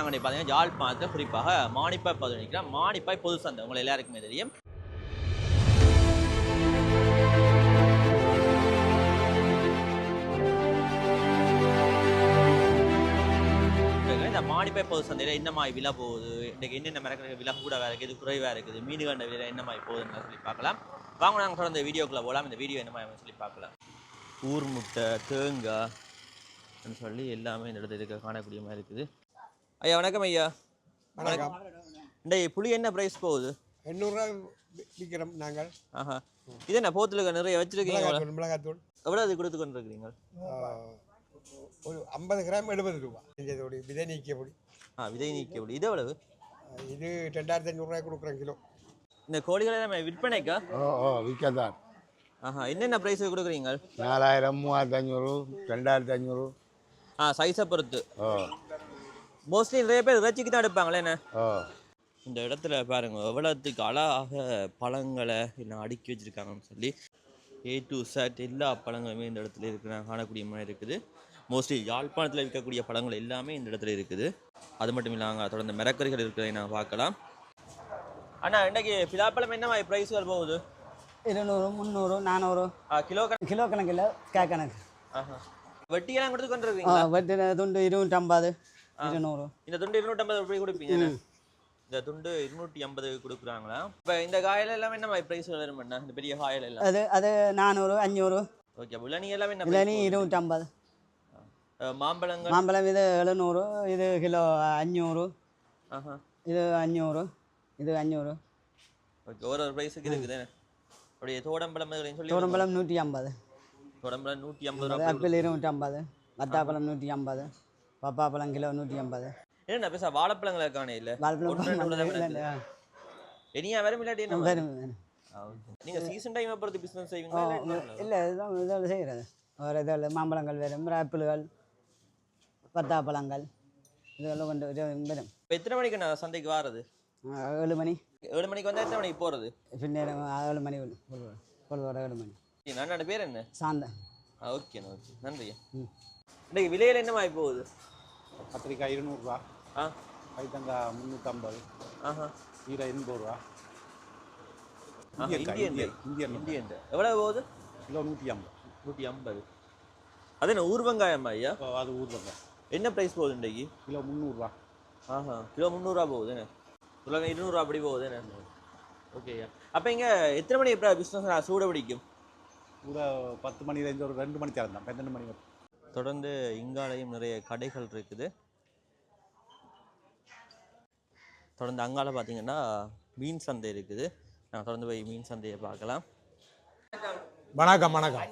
நாங்கள் பார்த்தீங்கன்னா யாழ்ப்பாணத்தில் குறிப்பாக மானிப்பாய் பகுதி நிற்கிறேன் மானிப்பாய் பொது சந்தை உங்களை எல்லாருக்குமே தெரியும். இந்த மானிப்பாய் பொது சந்தையில் என்ன மாதிரி விலை போகுது? இன்றைக்கு என்னென்ன மரக்கிற விலை கூட வேறு இருக்குது குறைவாக இருக்குது மீனுகண்ட விலை என்ன மாதிரி போகுதுன்னு சொல்லி பார்க்கலாம். வாங்க நாங்கள் தொடர்ந்து வீடியோக்குள்ளே போகலாம். இந்த வீடியோ என்ன மாதிரி சொல்லி பார்க்கலாம். ஊர் முட்டை தேங்காய் சொல்லி எல்லாமே இந்த இடத்துல இருக்க காணக்கூடிய மாதிரி இருக்குது. ஐயா வணக்கம் ஐயா. வணக்கம். இந்த புளி என்ன ப்ரைஸ் போகுது? எண்ணூறுரூவா விற்கிறோம் நாங்கள். ஆஹா. இது என்ன போத்துல நிறைய வச்சிருக்கீங்க மிளகாத்தூள் எவ்வளோ அது கொடுத்து கொண்டு இருக்கிறீங்க ஆ, ஒரு ஐம்பது கிராம் எழுபது ரூபா. இதோட விதை நீக்கியபடி ஆ விதை நீக்க புளி இது எவ்வளவு? இது ரெண்டாயிரத்தி ஐநூறுரூவா கொடுக்குறோம் கிலோ. இந்த கோழிகளை நம்ம விற்பனைக்கா? ஓ ஓ விற்கத்தான். ஆஹா என்னென்ன ப்ரைஸ் கொடுக்குறீங்க? நாலாயிரம் மூவாயிரத்தி அஞ்சூறு ரெண்டாயிரத்தி அஞ்சூறு ஆ சைஸை பொறுத்து. ஓ. மோஸ்ட்லி நிறைய பேர் இறைச்சிக்கு தான் எடுப்பாங்களே என்ன? இந்த இடத்துல பாருங்க எவ்வளோத்துக்கு அழகாக பழங்களை எல்லாம் அடுக்கி வச்சிருக்காங்கன்னு சொல்லி ஏ டு செட் எல்லா பழங்களுமே இந்த இடத்துல இருக்கு நான் காணக்கூடிய மாதிரி இருக்குது. மோஸ்ட்லி யாழ்ப்பாணத்தில் விற்கக்கூடிய பழங்கள் எல்லாமே இந்த இடத்துல இருக்குது. அது மட்டும் இல்லாமல் தொடர்ந்து மிரக்கறிகள் இருக்கிறதை நான் பார்க்கலாம். அண்ணா இன்னைக்கு பிலாப்பழம் என்ன மாதிரி ப்ரைஸ்கள் போகுது? இருநூறு முந்நூறு நானூறு. ஆ, கிலோ கணக்கு கிலோ கணக்கில் கே கணக்கு ஆஹா. வெட்டியெல்லாம் கொடுத்து கொண்டு வெட்டின துண்டு இருநூற்றம்பது. இருநூறு. இந்த துண்டு இருநூற்றம்பது ரூபாய் கொடுப்பீங்க? இந்த துண்டு இருநூற்றி ஐம்பது கொடுக்குறாங்களா? இப்போ இந்த காயில எல்லாமே என்ன மாதிரி ப்ரைஸ் வரும் அண்ணா இந்த பெரிய காயில் எல்லாம்? அது அது நானூறு அஞ்சூறு. ஓகே புள்ளனி எல்லாமே என்ன இளநி இருநூற்றம்பது. மாம்பழங்கள்? மாம்பழம் இது எழுநூறு இது கிலோ அஞ்சூறு. இது அஞ்சூறு இது அஞ்சூறு. ஓகே ஒரு ஒரு ப்ரைஸுக்கு இருக்குது அப்படியே தோடம்பழம் சொல்லி தூரம்பழம் நூற்றி ஐம்பது. தோடம்பழம் நூற்றி ஐம்பது ஆப்பிள் இருநூற்றம்பது வத்தாப்பழம் நூற்றி ஐம்பது. பப்பாப்பழம் கிலோ நூற்றி ஐம்பது. என்ன பேச வாழைப்பழங்களை காணே இல்லை? வாழைப்பழம் இனியா வரும் இல்லாட்டி என்ன வரும் வரும். ஆ, okay. நீங்க சீசன் டைம் பொறுத்து பிசினஸ் ஓ செய்வீங்களா இல்லை இதுதான் இதில் செய்கிறது வேறு இதில் மாம்பழங்கள் வரும் ஆப்பிள்கள் பத்தாப்பழங்கள் இதெல்லாம் கொண்டு வரும். இப்போ எத்தனை மணிக்கு நான் சந்தைக்கு வாரது? ஆ, ஏழு மணி. ஏழு மணிக்கு வந்தா எத்தனை மணிக்கு போறது? பின்னேரம் ஏழு மணி பொழுது ஏழு மணி. நான் பேர் என்ன? சாந்தன் ஆ ஓகே ஓகே நன்றி. ம். இன்னைக்கு விலையில என்ன மாதிரி போகுது? கத்திரிக்காய் இருநூறுவா. ஆ. கைத்தங்காய் முந்நூற்றம்பது ஆஹா. கீரை எண்பது ரூபா ஆஹா, இந்தியன் இந்தியன். இந்தியன் எவ்வளவு போகுது? கிலோ நூற்றி ஐம்பது. நூற்றி ஐம்பது. அது என்ன ஊர் வெங்காயம் ஐயா? அது ஊர்வங்க என்ன ப்ரைஸ் போகுது இன்றைக்கு கிலோ முந்நூறுரூவா ஆஹா கிலோ முந்நூறுரூவா போகுது என்ன? சொல்லுங்க இருநூறுவா அப்படி போகுது என்ன? ஓகே ஐயா. அப்போ இங்கே எத்தனை மணி இப்போ பிஸ்னஸ் சூட பிடிக்கும்? கூட பத்து மணிலேருந்து ஒரு ரெண்டு மணி திறந்தான் பன்னெண்டு மணி வரைக்கும். தொடர்ந்து இங்காலையும் நிறைய கடைகள் இருக்குது. தொடர்ந்து அங்கால பார்த்தீங்கன்னா மீன் சந்தை இருக்குது. நான் தொடர்ந்து போய் மீன் சந்தையை பார்க்கலாம். வணக்கம் வணக்கம்.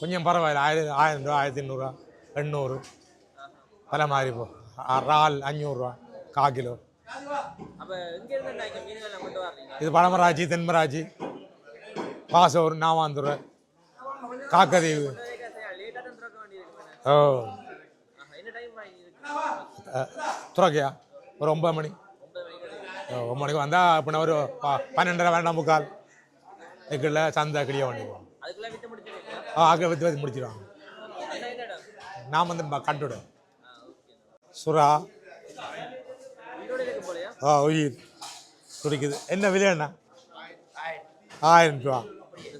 கொஞ்சம் பரவாயில்ல. ஆயிரம் ஆயிரம் ரூபா ஆயிரத்தி எண்ணூறுரூவா எண்ணூறு. பல மாதிரி போ இறால் அஞ்சூறுரூவா கா கிலோ. இது பழமராஜி தென்மராஜி பாசூர் நாவாந்துறை. காக்கதீவு. ஓ. துறக்கையா ஒரு ஒன்பது மணி. ஒன்பது மணிக்கு வந்தால் இப்போ ஒரு பன்னெண்டரை வேண்டாம் முக்கால். இதுக்குள்ள சந்தை கிளிய வண்டி போகும் அதுக்குள்ளே விட்டு முடிச்சிருக்கீங்க ஆ அங்கே விற்று விற்று முடிச்சிடுவாங்க நான் வந்து ம- கட்டுடு சுறா. ஆ உயிர். துடிக்குது. என்ன விலை என்ன? ஆயிரம் ரூபா. இது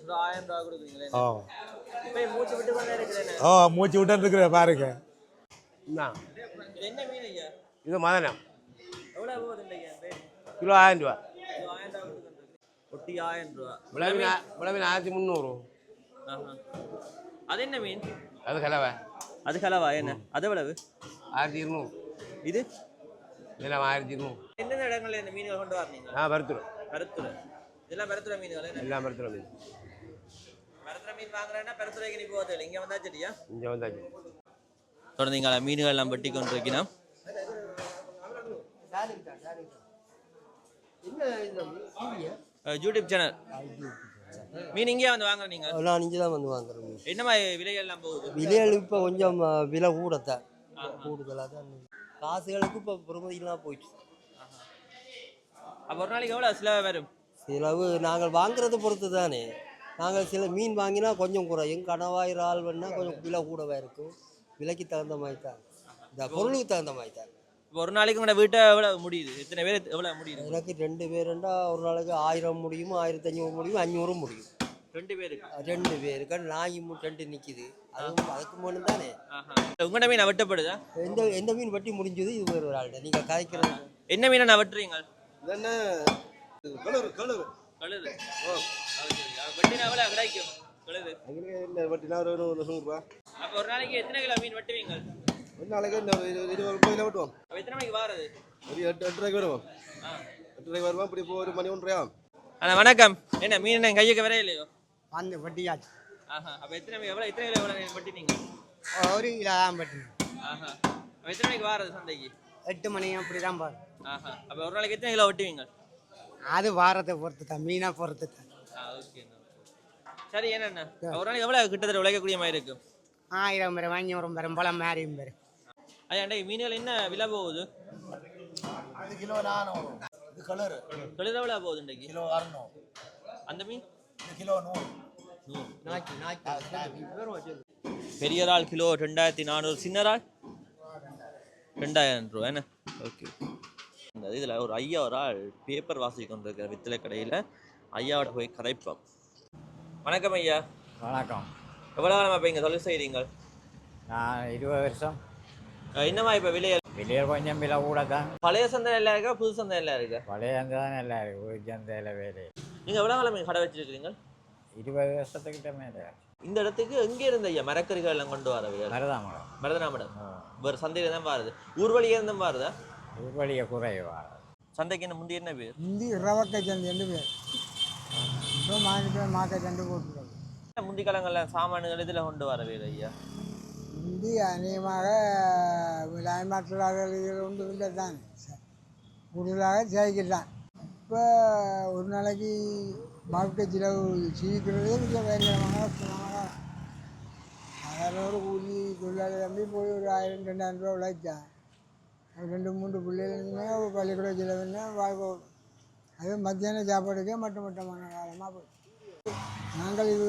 ஓ மூச்சு விட்டு இருக்கிற பாருங்க. இது என்ன மீன் ஐயா இது மதனம். கிலோ ஆயிரம் ரூபா. ஒட்டி ஆயிரம் ரூபா. விளவின விளவின ஆயிரத்தி முந்நூறு. அது என்ன மீன்? அது கலவை. அது கலவா? என்ன? அது எவ்வளவு? ஆயிரத்தி இருநூறு. இது? இதெல்லாம் ஆயிரத்தி இருநூறு. எந்தெந்த இடங்கள்ல இந்த மீன்கள் கொண்டு வரீங்க ஆ பருத்துரும். பருத்துறை இதெல்லாம் பருத்துறை மீன்கள் எல்லாம் பருத்துரும் மீன். பருத்துறை மீன் வாங்குறேன்னா பருத்துறைக்கு நீ போகிறது இங்கே வந்தா சரியா இங்கே வந்தாச்சு தொடர்ந்து இங்கே மீன்கள் எல்லாம் வெட்டி கொண்டு இருக்கணும் யூடியூப் சேனல் மீன் இங்கே வந்து வாங்குற நீங்க நான் இங்கே தான் வந்து வாங்குறேன் என்ன மாதிரி விலைகள் எல்லாம் போகுது விலைகள் இப்போ கொஞ்சம் விலை கூடத்தான் கூடுதலாக தான் காசுகளுக்கு இப்போ பெருமதியெல்லாம் போயிட்டு அப்போ ஒரு நாளைக்கு எவ்வளோ சில வரும் செலவு நாங்கள் வாங்குறதை பொறுத்து தானே நாங்கள் சில மீன் வாங்கினா கொஞ்சம் குறையும் கணவாய் இறால் வேணா கொஞ்சம் விலை கூடவா இருக்கும். விலைக்கு தகுந்த மாதிரி தான். இந்த பொருளுக்கு தகுந்த மாதிரி தான். இப்போ ஒரு நாளைக்கு உங்களோட வீட்டை எவ்வளோ முடியுது? எத்தனை பேர் எவ்வளோ முடியுது? எனக்கு ரெண்டு பேருண்டா ஒரு நாளைக்கு ஆயிரம் முடியும் ஆயிரத்தி ஐநூறு முடியும் அஞ்சூறும் முடியும். ரெண்டு பேருக்கு? ரெண்டு பேருக்கு. நாய் மூ ரெண்டு நிற்கிது அதுவும் அதுக்கு முன்னு தானே உங்கள்கிட்ட மீன் வெட்டப்படுதா? எந்த எந்த மீன் வட்டி முடிஞ்சது? இது ஒரு ஆள்கிட்ட. நீங்கள் கதைக்கிறது. என்ன மீனை நான் வெட்டுறீங்க? என்ன? கழுவு கழுவு. கழுது. ஓ வெட்டினா எவ்வளோ கிடைக்கும்? கழுது. என்ன வட்டினா ஒரு ஒரு நூறுரூவா அப்போ ஒரு நாளைக்கு எத்தனை கிலோ மீன் வெட்டுவீங்க ஒரு நாளைக்கு ஒரு இருபது முப்பது கிலோ வெட்டுவோம். அப்போ எத்தனை மணிக்கு வாரது? ஒரு எட்டு எட்டு ரூபாய்க்கு வருவோம். எட்டு ரூபாய்க்கு வருவோம். இப்படி இப்போ ஒரு மணி ஒன்றரையா அண்ணா வணக்கம். என்ன மீன் என்ன கையுக்கு வரைய இல்லையோ வட்டியாச்சு. ஆஹா அப்போ எத்தனை எவ்வளோ எத்தனை கிலோ எவ்வளோ வெட்டினீங்க? ஒரு கிலோ தான் பட்டினேன் ஆஹா. அப்போ எத்தனை மணிக்கு வாரது சந்தைக்கு? எட்டு மணி அப்படி தான் பாரு ஆஹா. அப்போ ஒரு நாளைக்கு எத்தனை கிலோ வெட்டுவீங்க அது வாரத்தை பொறுத்து தான் மீனை பொறுத்து தான் சரி என்னண்ணா? ஒரு நாளைக்கு எவ்வளோ கிட்டத்தட்ட உழைக்கக்கூடிய மாதிரி இருக்கும் ஆயிரம் பேர் அஞ்சூறு பேர் பழம் மேரியும் பேர். அண்டே மீன்கள் என்ன விலை போகுது? அது கிலோ நானூறு. இது கலரு கழுத எவ்வளோ போகுது இன்றைக்கு? கிலோ அறுநூறு. அந்த மீன்? கிலோ நூறு. நூறு. நாய்க்கு நாய்க்கு பெரிய இறால் கிலோ ரெண்டாயிரத்தி நானூறு சின்ன இறால் ரெண்டாயிரம் ரூபா என்ன? ஓகே இந்த இதில் ஒரு ஐயா ஒரு ஆள் பேப்பர் வாசி கொண்டிருக்கிற வித்தலை கடையில். ஐயாவோட போய் கரைப்போம் வணக்கம் ஐயா. வணக்கம். எவ்வளோ காலமாக இப்போ இங்கே தொழில் செய்கிறீங்க நான் இருபது வருஷம். என்னம்மா இப்போ விலைய வெளியே கொஞ்சம் விலை கூட தான் பழைய சந்தை எல்லாம் இருக்கா புது சந்தை எல்லாம் இருக்கா? பழைய அங்கே தான் நல்லா இருக்கு. ஒரு சந்தையில் வேலை. நீங்கள் எவ்வளோ காலம் கடை வச்சிருக்கிறீங்க? இருபது வருஷத்துக்கிட்ட மேலே. இந்த இடத்துக்கு எங்கே இருந்த ஐயா? மரக்கறிகள் எல்லாம் கொண்டு வரவையா மருதாமரம். மருதனாமடம் வேறு சந்தையில் தான் வருது. ஊர்வழியாக இருந்தும் வருதா? உருவலிய குறைவா? சந்தைக்கு என்ன முந்தி என்ன பேர்? இந்தி ரவக்கை சந்தை ரெண்டு பேர். இப்போ பேர் மாக்கை சந்தை போட்டுருக்காங்க. முந்தி காலங்களில் சாமான்கள் இதில் கொண்டு வரவே ஐயா? இந்தி அநேகமாக விளையாட்டுறார்கள் உண்டு இல்லை தான் கூடுதலாக சைக்கிள் தான் இப்போ ஒரு நாளைக்கு வாழ்க்கை செலவு சீக்கிரதே மிக பயங்கரமான ஒரு கூலி தொழிலாளி தம்பி போய் ஒரு ஆயிரம் ரெண்டாயிரம் ரூபா உழைச்சா அது ரெண்டு மூன்று பிள்ளைகளுமே பள்ளிக்கூட செலவுன்னா வாழ்க்கை அது மத்தியான சாப்பாடுக்கே மட்ட மட்டமான காலமாக போய் நாங்கள் இது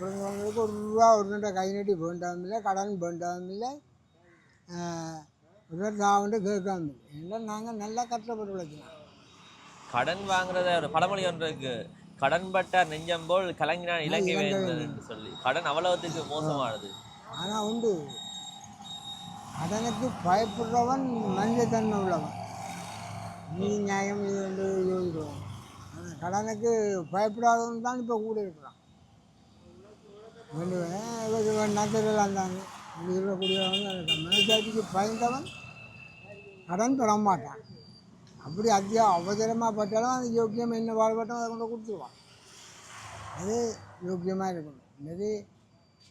பிறந்தவங்களுக்கு ஒரு ரூபா ஒரு ரெண்டை கை நீட்டி வேண்டாம் இல்லை கடன் வேண்டாம் இல்லை ஒரு நான் வந்து கேட்காம இல்லை. நாங்கள் நல்லா கஷ்டப்பட்டு உழைக்கலாம் கடன் வாங்குறத ஒரு பழமொழி ஒன்று இருக்கு. கடன் பட்டார் நெஞ்சம் போல் கலங்கினான் இலங்கை என்று சொல்லி. கடன் அவ்வளவுத்துக்கு மோசமானது. ஆனால் உண்டு. கடனுக்கு பயப்படுறவன் மனிதத்தன்மை உள்ளவன். நீ நியாயம் இது வந்து யோசிடுவான் கடனுக்கு பயப்படாதவன் தான் இப்போ கூட இருக்கிறான். வேண்டுவேன் நக்கரெல்லாம் தாங்க இப்படி இருக்கக்கூடியவன் மனசாட்சிக்கு பயந்தவன் கடன் பெற மாட்டான் அப்படி அத்தியா அவசரமாக பட்டாலும் அது யோக்கியம் என்ன வாழ்பட்டும் அதை கொண்டு கொடுத்துருவான். அது யோக்கியமாக இருக்கணும். இது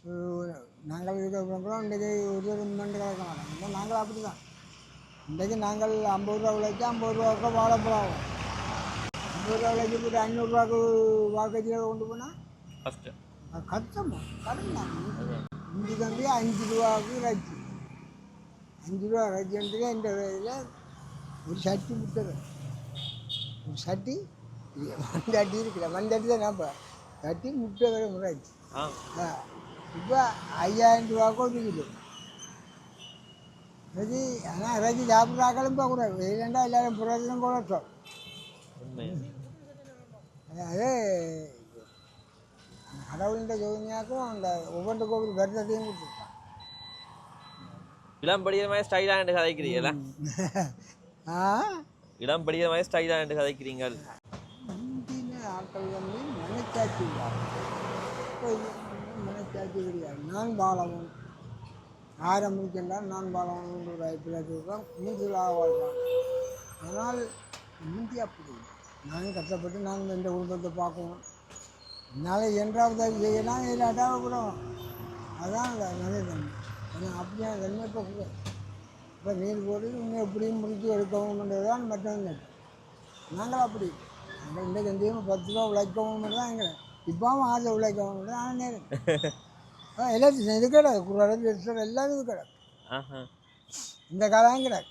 ஒரு- நாங்கள் இருக்கிறோம் இன்றைக்கி ஒரு மண்டு கலக்க மாட்டோம் இல்லை நாங்கள் அப்படி தான் இன்றைக்கு நாங்கள் ஐம்பது ரூபா உழைச்சா ஐம்பது ரூபாவுக்கு வாழைப்பழம் ஆகும் ஐம்பது ரூபா உழைச்சி போட்டு ஐநூறுரூவாக்கு வாக்கச்சியில் கொண்டு போனால் அது கஷ்டமா? கடன் தான் இஞ்சி தம்பி அஞ்சு ரூபாவுக்கு ரச்சு அஞ்சு ரூபா ரச்சுன்றதே இந்த இதில் ஒரு சட்டி விட்டது ஒரு சட்டி? மண்டாட்டி இருக்குல்ல. மண்டாட்டி தான் நம்ம சட்டி முட்டை வரை முறைச்சு ஆ. இப்போ ஐயாயிரம் ஒரு கிலோ ரஜி ஆனால் ரஜி சாப்பிட்றாக்களும் போகக்கூடாது இல்லைண்டா எல்லாரும் குழப்பம் உண்மை அதாவது கடவுளின் ஜோதினியாக்கும் அந்த ஒவ்வொன்றுக்கும் ஒரு விரதத்தையும் கொடுத்துருக்கான் இளம் படிக்கிற மாதிரி ஸ்டைலாக என்று கதைக்கிறீங்களா ஆ இளம் படிக்கிற மாதிரி ஸ்டைலாக என்று கதைக்கிறீங்க ஆட்கள் வந்து மனச்சாட்சி இப்போ இது நான் பாலவன் ஆரம்பிக்கின்றால் நான் பாலவன் என்று ஒரு அபிப்பிராயத்தில் இருக்கிறோம் மூன்றுலாக வாழ்றான் ஆனால் முந்தி அப்படி நானும் கஷ்டப்பட்டு நான் எந்த குடும்பத்தை பார்க்கணும். என்னால் என்றாவது செய்யலாம் இல்லாட்டா விடணும் அதான் நல்ல தன்மை ஆனால் அப்படியான தன்மை இப்போ கூட. இப்போ நீர் போட்டு இன்னும் எப்படியும் முடிச்சு எடுக்கணும்ன்றது தான் மற்றவங்க. நாங்கள் அப்படி. நாங்கள் இந்த கண்டியும் பத்து ரூபா உழைக்கவும் தான் எங்களை. இப்போவும் ஆசை உழைக்கவும் ஆனால் நேரம் எல்லாத்தையும் இது கிடையாது குறாடு ரெஸ்டர் எல்லாம் இது கிடையாது ஆஹா இந்த காலம் கிடையாது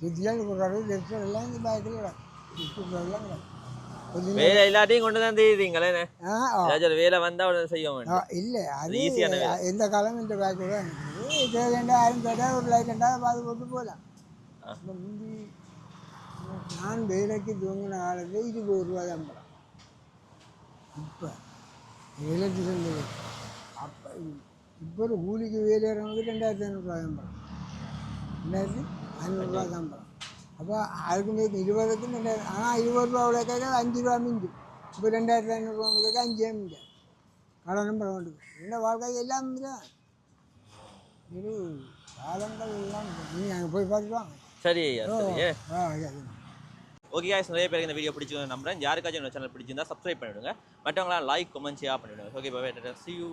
சுத்தியால் குறாடு ரெஸ்டர் எல்லாம் இந்த பேக்கில் இப்போ எல்லாம் கொஞ்சம் வேலை எல்லாத்தையும் கொண்டு தான் ஒரு வேலை வந்தால் உடனே செய்ய வேண்டும் இல்லை அது ஈஸியான. எந்த காலம் இந்த பேக்கில் தான் இருக்குது தேவைண்டா ஆயிரம் கேட்டால் ஒரு லைட் ரெண்டாவது பார்த்து போட்டு போகலாம் முந்தி நான் வேலைக்கு தூங்கின காலத்தில் இருபது ரூபா சம்பளம் இப்போ எலக்ட்ரிஷன் அப்போ இப்போ ஒரு கூலிக்கு வேலையாகிறவங்களுக்கு ரெண்டாயிரத்தி ஐநூறுரூவா சம்பளம் ரெண்டாயிரத்தி ஐநூறுரூவா சம்பளம் அப்போ அதுக்கு மேலே இருபதுக்கு ரெண்டாயிரம் ஆனால் இருபது ரூபா அவ்வளோ கேட்க அஞ்சு ரூபா மிஞ்சும் இப்போ ரெண்டாயிரத்தி ஐநூறுரூவா கேட்க அஞ்சே மிஞ்சும் கடனும் வேண்டும் என்ன வாழ்க்கை எல்லாம் தான் இது காலங்கள் எல்லாம் நீங்கள் அங்கே போய் பார்த்துட்டு வாங்க சரி ஆ ஓகே guys நிறைய பேருக்கு இந்த வீடியோ பிடிச்சிருக்கும் நம்புறேன் யாருக்காச்சும் சேனல் பிடிச்சிருந்தா சப்ஸ்கிரைப் பண்ணிவிடுங்க மற்றவங்களாம் லைக் கமெண்ட் ஷேர் பண்ணிவிடுங்க ஓகே பை சி யூ